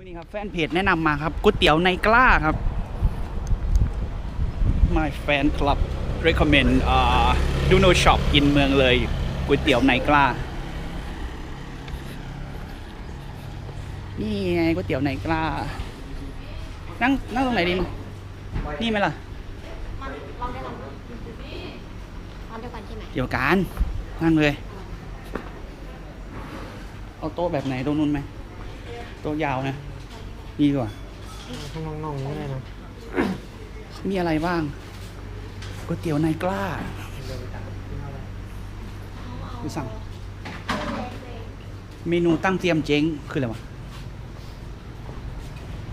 มื่อนี้ครับแฟนเพจแนะนำมาครับก๋วยเตี๋ยวในกล้าครับ My fan club recommend อ่า Duno Shop กินเมืองเลยก๋วยเตี๋ยวในกล้า นี่ไงก๋วยเตี๋ยวในกล้า นั่งนั่งตรงไหนดีนี่ไหมล่ะมันลองได้ลองร้อนเดียวกันใช่ไหมเดี๋ยวกันนั่งเลย เอาโต๊ะแบบไหนโต๊ะนุ่นไหมโต๊ะยาวนะ ดีกว่าข้างนอกๆนี่ได้นะมีอะไรบ้างก๋วยเตี๋ยวในกล้าดูสั่ง เมนูตั้งเตรียมเจ๊งคืออะไรวะ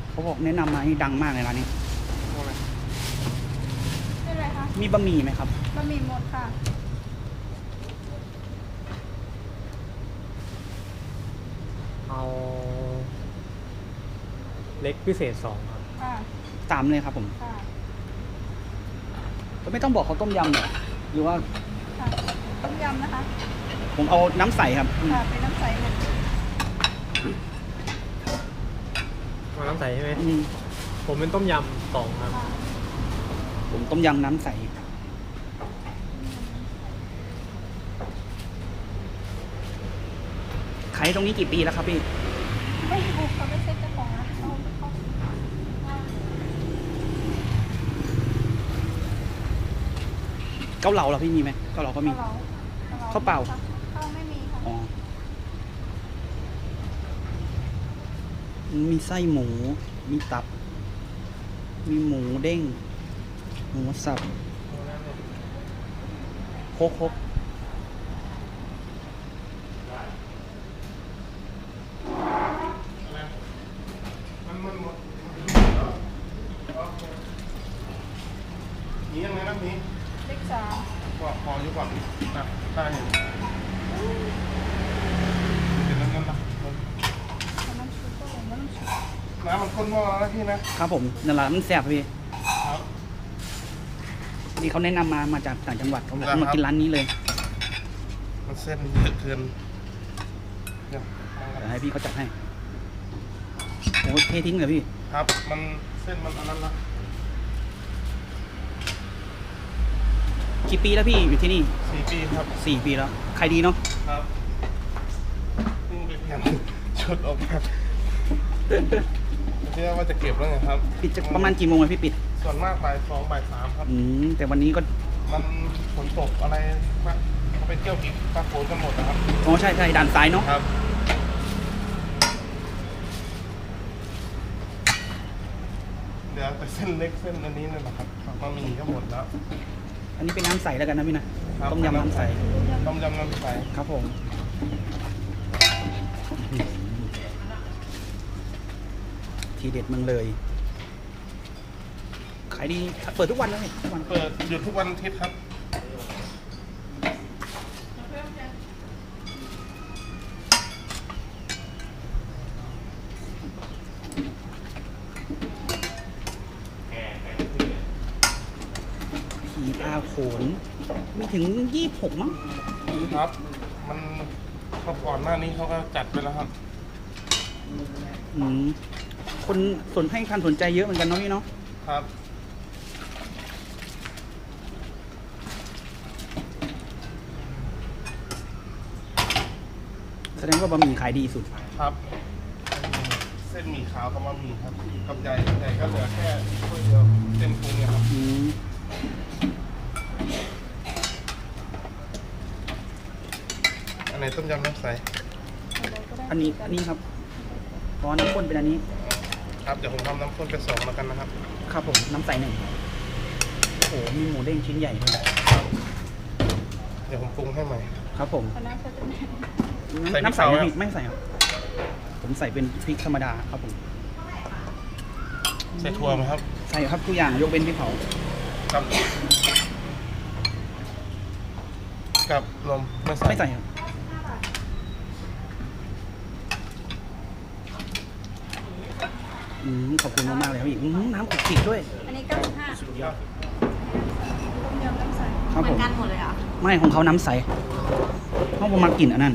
เขาบอกแนะนำมานี่ดังมากเลยร้านนี้ได้เลยค่ะมีบะหมี่ไหมครับบะหมี่หมดค่ะ เอา เล็กพิเศษสองครับ ค่ะตามเลยครับผมค่ะแล้วไม่ต้องบอกเขาต้มยำเหรอหรือว่าค่ะต้มยำนะคะ ผมเอาน้ำใสครับ ค่ะ เป็นน้ำใสหมดมาน้ำใสใช่ไหมอืมผมเป็นต้มยำสองครับ ค่ะผมต้มยำน้ำใสขายตรงนี้กี่ปีแล้วครับพี่ ไม่ถูกเขาไม่ใช่เจ้าของร้านเขาเขา เกาเหลาเหรอพี่มีไหมเกาเหลาก็มีเราข้าวเปล่า ข้าวไม่มีค่ะอ๋อ มีไส้หมู มีตับ มีหมูเด้ง หมูสับโคกโคก นี่ยังไงนะนี่ เล็กสาม ก็พออยู่กว่านะได้เห็นเดี๋ยวนั้นนะ เอาน้ำซุปก็ลงน้ำซุป น้ำมันข้นมากแล้วนะพี่นะครับผมนั่นแหละมันแซ่บพี่ครับ นี่เขาแนะนำมามาจากต่างจังหวัดเขาบอกเหรอครับมากินร้านนี้เลยมันเส้นเยอะเกินเนี่ยเดี๋ยวให้พี่เขาจัดให้โอ้เททิ้งเลยพี่ ครับ มันเส้นมันอันนั้นละกี่ปีแล้วพี่อยู่ที่นี่สี่ปีครับสี่ปีแล้วใครดีเนาะครับเพิ่งไปเปลี่ยนชุดออกมา เชื่อว่าจะเก็บแล้วไงครับปิดจะประมาณกี่โมงอะพี่ปิด ส่วนมากบ่ายสองบ่ายสามครับ อืมแต่วันนี้ก็มันฝนตกอะไรมากเขาไปเที่ยวกินปลาโขนกันหมดนะครับอ๋อใช่ใช่ด่านซ้ายเนาะครับเดี๋ยวแต่เส้นเล็กเส้นอันนี้นั่นแหละครับบะหมี่ก็หมดแล้ว อันนี้เป็นน้ำใสแล้วกันนะพี่นะ ครับต้มยำน้ำใส ต้มยำน้ำใส ครับผม ทีเด็ดเมืองเลยขายดีเปิดทุกวันแล้วนี่ทุกวันเปิดหยุดทุกวันอาทิตย์ครับ ผีตาโขน มีถึงยี่หกมั้งครับ มันเขาก่อนหน้านี้เขาก็จัดไปแล้วครับ อืม คนสนให้ความสนใจเยอะเหมือนกันเนาะพี่เนาะครับ แสดงว่าบะหมี่ขายดีสุด ครับ เส้นหมี่ขาวกับบะหมี่ครับกับใหญ่ใหญ่ก็เหลือแค่ถ้วยเดียวเต็มพุงเนี่ยครับ อืมอันไหนต้มยำน้ำใสอะไรก็ได้อันนี้อันนี้ครับเพราะน้ำข้นเป็นอันนี้ ครับเดี๋ยวผมทำน้ำข้นไปสองแล้วกันนะครับ ครับผมน้ำใสหนึ่งโอ้โหมีหมูเด้งชิ้นใหญ่ด้วยเดี๋ยวผมปรุงให้ใหม่ ครับผมเอาน้ำใส่ตรงนี้ใส่พริกน้ำใสไหมเผาพี่ครับ ไม่ใส่ครับผมใส่เป็นพริกธรรมดาครับผมใส่ถั่วไหมครับใส่ครับทุกอย่างยกเว้นพริกเผากับกับลมไม่ใส่ไม่ใส่ครับ อืมขอบคุณมากๆเลยครับพี่อืมน้ำขลุกขลิกด้วย อันนี้เก้าสิบห้าสุดยอด ต้มยำน้ำใสครับเหมืผอนม กันหมดเลยเหรอไม่ของเขาน้ำใสห้องผมมากลิ่นอันนั้น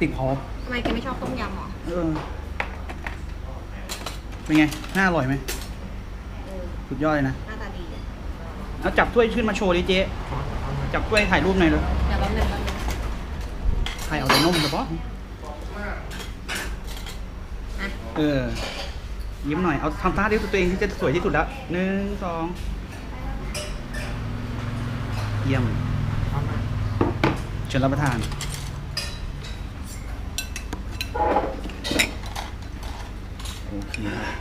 ติดพอทำไมแกไม่ชอบต้มยำหรอเออ เป็นไง น่าอร่อยไหม เออสุดยอดเลยนะ หน้าตาดี เอาจับถ้วยขึ้นมาโชว์ดิเจ๊จับถ้วยถ่ายรูปหน่อยเลยเดี๋ยวแป๊บนึงแป๊บนึงถ่ายเอาแต่นมเฉพาะอะ เออ ยิ้มหน่อย เอาทำท่าที่ตัวเองที่จะสวยที่สุดแล้วหนึ่งสองเยี่ยมเอามาเชิญรับประทานโอเคครับ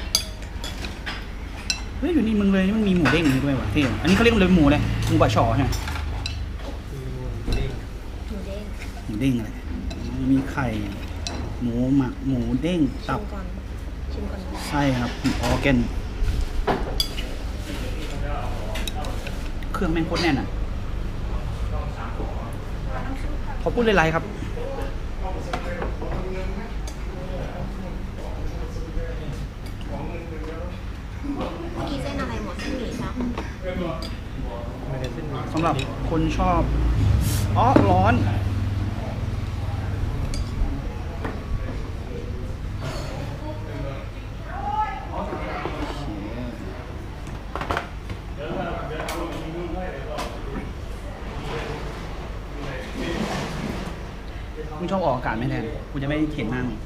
เฮ้ยอยู่นี่มึงเลยนี่มันมีหมูเด้งนี่ด้วยว่ะเท่ว่ะอันนี้เขาเรียกเลยหมูเลยหมูบะช่อใช่ไหมคือเด้งหมูเด้งหมูเด้งอะไรมีไข่ หมูหมักหมูเด้งชิตับมก่อน ชิมก่อนนะไส้ครับออร์แกนเครื่องแม่งโคตรแน่นอะขอพูดเลยไรครับเมื่อกี้เส้นอะไรหมดเส้นหมี่ใช่ไหมไม่ได้เส้นหมี่สำหรับคนชอบอ๋อร้อน มึงชอบออกอากาศไหมแทน กู จะไม่เห็นหน้ามึง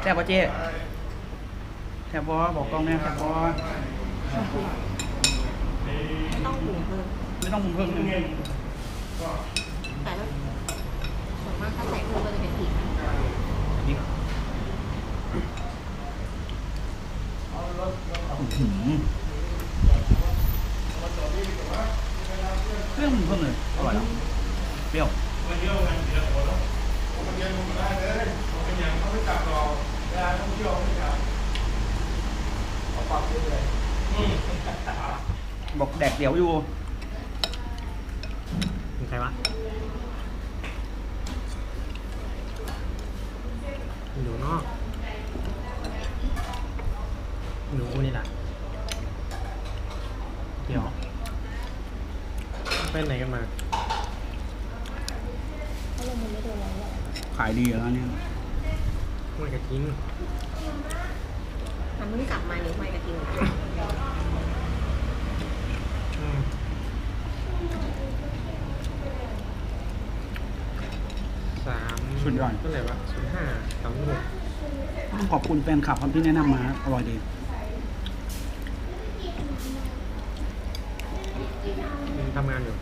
แซ่บปะเจ๊แซ่บปะบอกกล้องแม่แซ่บปะไม่ต้องปรุงเพิ่มไม่ต้องปรุงเพิ่มเลย แต่แล้วส่วนมากถ้าใส่เพิ่มก็จะเป็นพริก นี่อื้อหือเครื่องมันเพิ่มเลย อร่อยแล้วเปรี้ยว บอกแดกเดี๋ยวอยู่เป็นใครวะหนูเนอกหนูนี่แหละเดี๋ยวไปไหนกันมาเขาลงมันไม่โดนแล้วหรอกขายดีแล้วเนี่ยห้วยกระทิง มันเพิ่งกลับมานี่ห้อยกระทิง อืมสาม สุดยอดเท่าไหร่วะศูนย์ห้าสามหกต้องขอบคุณแฟนคลับครับที่แนะนำมาอร่อยดียังทำงานอยู่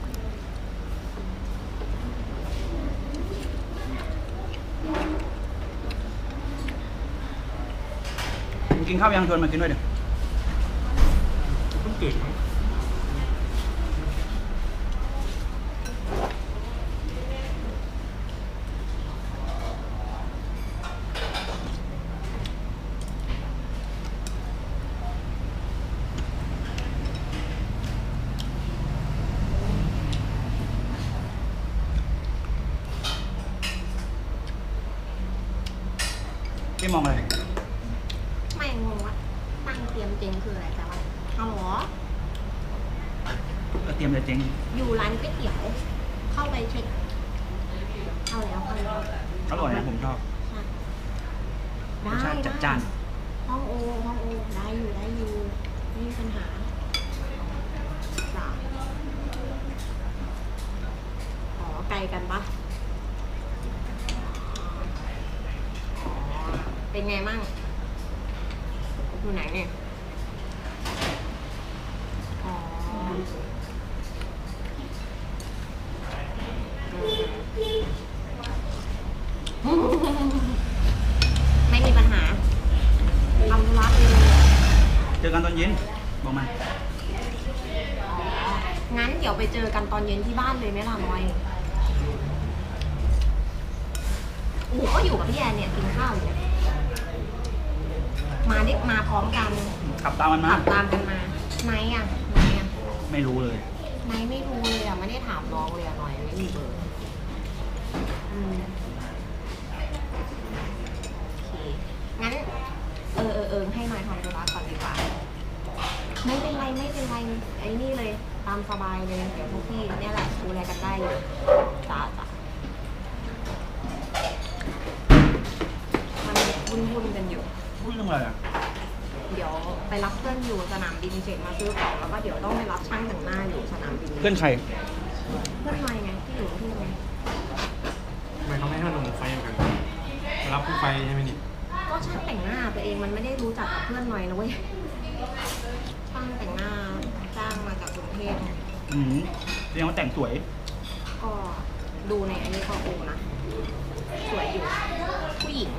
กินข้าวยังชวนมากินด้วยเดี๋ยวต้องเก่งมั้ง พี่มองอะไร ไม่งงว่าตั้ง เตรียมเจงคืออะไรแต่ว่าฮัลโหลก็เตรียมจะเจ๊งอยู่ร้านก๋วยเตี๋ยว เข้าไปเช็คเข้าแล้วเข้าแล้วอร่อยนะผมชอบรสชาติจัดจ้านห้องโอห้องโอได้อยู่ได้อยู่ไม่มีปัญหาจ้ะอ๋อไกลกันปะอ๋อเป็นไงมั่งอยู่ไหนเนี่ยอ๋ออืม ไม่มีปัญหาทำธุระเลยเจอกันตอนเย็น บอกมา งั้นเดี๋ยวไปเจอกันตอนเย็นที่บ้านเลยไหมล่ะน้อยอูก็อยู่กับพี่แอนเนี่ยกินข้าวอยู่เนี่ยมาดิมาพร้อมกันขับตามมันมาขับตามกันมาไหนอะ ไหนอะไม่รู้เลยไหนไม่รู้เลยอะไม่ได้ถามน้องเลยอะหน่อยไม่มีเบอร์อืมโอเคงั้น เออเออเออให้หน่อยทำธุระก่อนดีกว่า ไม่เป็นไรไม่เป็นไรไอ้นี่เลยตามสบายเลยเดี๋ยวพวกพี่เนี่ยแหละดูแลกันได้อยู่จ้าจ้ามันวุ่นวุ่นๆกันอยู่อะไรอะ เดี๋ยวไปรับเพื่อนอยู่สนามบินเสร็จมาซื้อของแล้วก็เดี๋ยวต้องไปรับช่างแต่งหน้าอยู่สนามบินเพื่อนใครเพื่อนไม่ไงที่อยู่กรุงเที่ไงทำไมเขาไม่ให้มาลงไฟกันมารับผู้ไฟใช่ไหมนี่ก็ช่างแต่งหน้าตัวเองมันไม่ได้รู้จักกับเพื่อนหน่อยนะเว้ยช่างแต่งหน้าจ้างมาจากกรุงเทพอืมเรียกว่าแต่งสวย ก็ดูในอันนี้ก็โอนะสวยอยู่ ผู้หญิง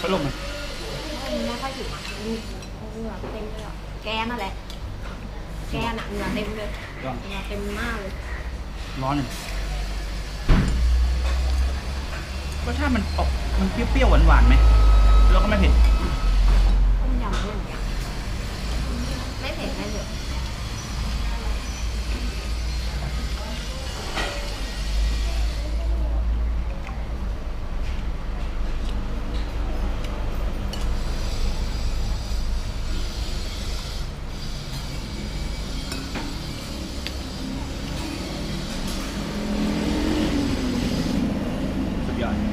พัดลมไหม ไม่ค่อยถึงอะนี่เหงื่อเต็มเลยอะแกนั่นแหละ แกน่ะเหงื่อเต็มเลย ร้อน เหงื่อเต็มหน้าเลย ร้อนหนึ่ง รสชาติมันออกมันเปรี้ยวๆหวานๆไหมแล้วก็ไม่เผ็ด ต้มยำเนี่ยอย่างเงี้ยไม่เผ็ดไม่เผ็ด สุดย อด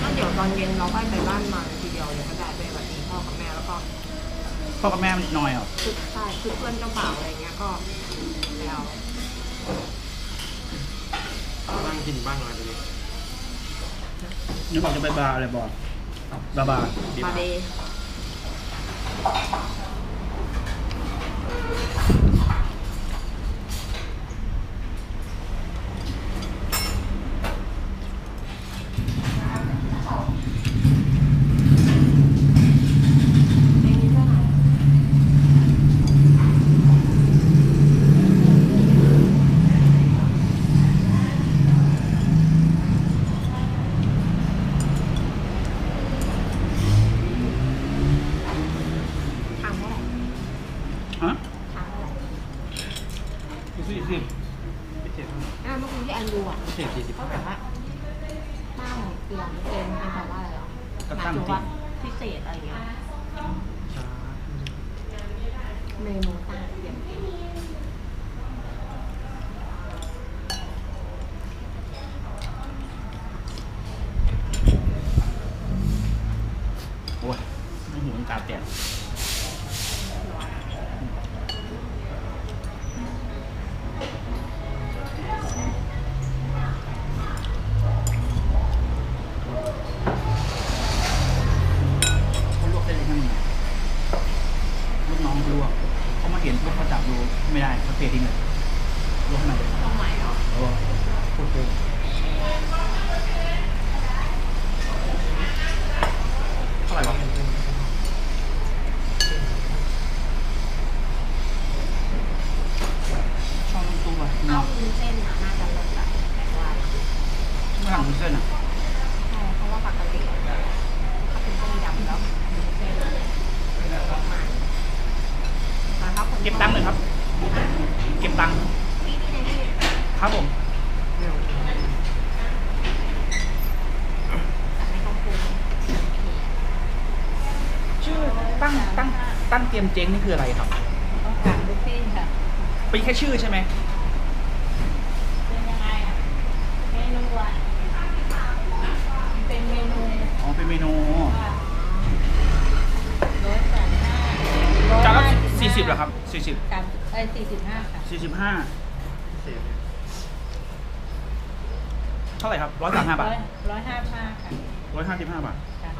แล้วเดี๋ยวตอนเย็นเราค่อยไปบ้านมาทีเดียวเดี๋ยวก็ได้ไปสวัสดีพ่อกับแม่แล้วก็พ่อกับแม่มันน้อยเหรอคือใช่คือเพื่อนเจ้าบ่าวอะไรเงี้ยก็แล้วนั่งกินบ้านหน่อยตรงนี้นึกบอกจะไปบาร์อะไรบอลบาร์บาร์มาเดย์เพลงนี้เท่าไหร่ทางเท่าไหร่ ฮะ ทางเท่าไหร่ สี่สิบ พิเศษอ่าเมื่อกี้ที่อันดูอะพิเศษสี่สิบเขาแบบว่าตั้งเตรียมเกมมันแปลว่าอะไรเหรอก็หมายตั้งถึงจริว่างพิเศษอะไรเงี้ยเมนูตั้งเตรียมเกม โอ้ยน้ำหูมันกาแตกเขาลวกได้เลยข้างในลูกน้องลวกเขามาเห็นพวกเขาจับดูไม่ได้เขาเททิ้งเลยลวกข้างในเลย ตรงไหนเหรอ โอ้พูดเลยเท่าไหร่วะช่องตู้อะ เอา เนาะ วุ้นเส้นอะน่าจะเลิศอะแต่ว่า ไม่ทำ วุ้นเส้นอะใช่เพราะว่าปกติถ้าเป็นต้มยำแล้ววุ้นเส้นประมาณมาครับคนเก็บตังค์หน่อยครับ เก็บตังค์พี่พี่ในที่ครับผมแต่ไม่ต้องปรุงชื่อตั้งตั้งตั้งเตรียมเจ๊งนี่คืออะไรครับต้องถามลูกพี่ค่ะเป็นแค่ชื่อใช่ไหม เป็นยังไงอะ เมนูอะมันเป็นเมนู อ๋อ เป็นเมนูว่าร้อยสามห้าจานละสี่สิบเหรอครับสี่สิบสามเอ้ยสี่สิบห้าค่ะสี่สิบห้าพิเศษเท่าไหร่ครับร้อยสามห้าบาทร้อยร้อยห้าห้าค่ะร้อยห้าสิบห้าบาทค่ะ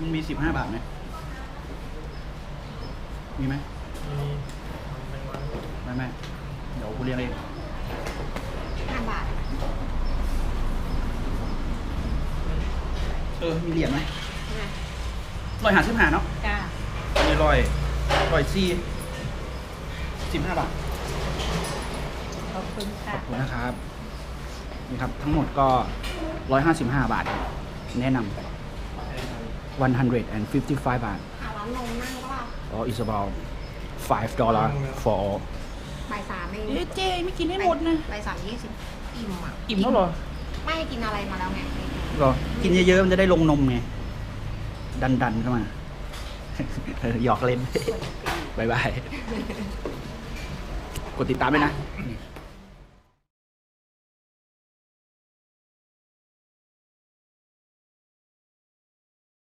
มันมีสิบห้าบาทไหมมีไหมมีแมงวันไม่ไม่เดี๋ยวกูเรียงเองห้าบาท เออ มีเหรียญไหมนะร้อยหาสิบห้าเนาะจ้าอันนี้ร้อยร้อยสี่สิบห้าบาท ขอบคุณค่ะขอบคุณนะครับ นี่ครับ ทั้งหมดก็ร้อยห้าสิบห้าบาท แนะนำ155 บาท หาร้านนมนั่งก็ว่า or is about five dollar for all บ่ายสามเองเอ๊ะเจไม่กินให้หมดนะบ่ายสามยี่สิบอิ่มอะ อิ่มแล้วเหรอ ไม่กินอะไรมาแล้วไง ก็กินเยอะๆมันจะได้ลงนมไง ดันๆเข้ามา หยอกเล่นบายบาย กดติดตามด้วยนะ